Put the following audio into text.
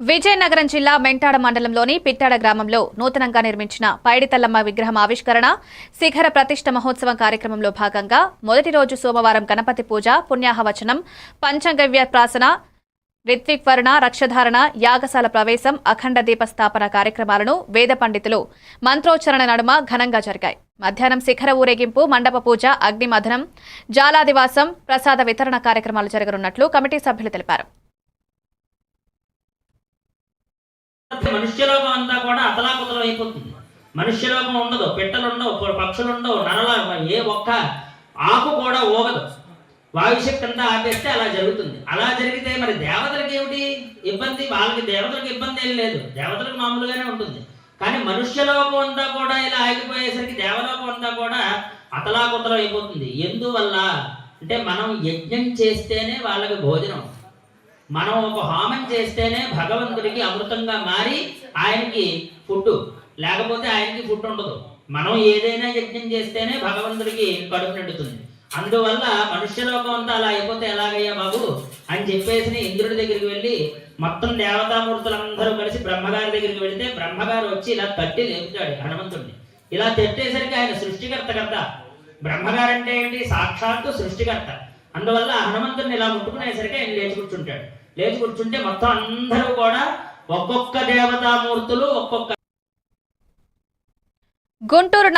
విజయనగరం జిల్లా మెంటాడ మండలంలోని పిట్టాడ గ్రామంలో నూతనంగా నిర్మించిన పైడితల్లమ్మ విగ్రహం ఆవిష్కరణ శిఖర ప్రతిష్ట మహోత్సవం కార్యక్రమంలో భాగంగా మొదటి రోజు సోమవారం గణపతి పూజ పుణ్యాహవచనం పంచగవ్య ప్రాసన రిత్విక్వరణ రక్షధారణ యాగశాల ప్రవేశం అఖండ దీప స్థాపన కార్యక్రమాలను వేద పండితులు మంత్రోచ్చరణ నడుమ ఘనంగా జరిగాయి. మధ్యాహ్నం శిఖర ఊరేగింపు మండప పూజ అగ్నిమథనం జాలాదివాసం ప్రసాద వితరణ కార్యక్రమాలు జరగనున్నట్లు కమిటీ సభ్యులు తెలిపారు. మనుష్యలోకం అంతా కూడా అతలాకుతలం అయిపోతుంది. మనుష్యలోకం ఉండదు పిట్టలుండవు పక్షులుండవు నరల ఏ ఒక్క ఆకు కూడా ఊగదు. వాయుశక్తి అంతా ఆపేస్తే అలా జరుగుతుంది. అలా జరిగితే మరి దేవతలకు ఏమిటి ఇబ్బంది? వాళ్ళకి దేవతలకు ఇబ్బంది ఏం లేదు. దేవతలకు మామూలుగానే ఉంటుంది. కానీ మనుష్యలోకం అంతా కూడా ఇలా ఆగిపోయేసరికి దేవలోకం అంతా కూడా అతలాకుతలం అయిపోతుంది. ఎందువల్ల? అంటే మనం యజ్ఞం చేస్తేనే వాళ్ళకి భోజనం. మనం ఒక హోమం చేస్తేనే భగవంతుడికి అమృతంగా మారి ఆయనకి ఫుడ్ లేకపోతే ఆయనకి ఫుడ్ ఉండదు. మనం ఏదైనా యజ్ఞం చేస్తేనే భగవంతుడికి కడుపు నిండుతుంది. అందువల్ల మనుష్యలోకం అంతా అలా అయిపోతే ఎలాగయ్యా బాబు? అని చెప్పేసి ఇంద్రుడి దగ్గరికి వెళ్ళి మొత్తం దేవతామూర్తులందరూ కలిసి బ్రహ్మగారి దగ్గరికి వెళితే బ్రహ్మగారు వచ్చి ఇలా తట్టి లేపుతాడు హనుమంతుడిని ఇలా తెట్టేసరికి ఆయన సృష్టికర్త కదా. బ్రహ్మగారు అంటే ఏంటి? సాక్షాత్తు సృష్టికర్త. అందువల్ల హనుమంతుడిని ఇలా ముట్టుకునేసరికి ఆయన లేచి కూర్చుంటాడు. లేచి కూర్చుంటే మొత్తం అందరూ కూడా ఒక్కొక్క దేవతామూర్తులు ఒక్కొక్క గుంటూరు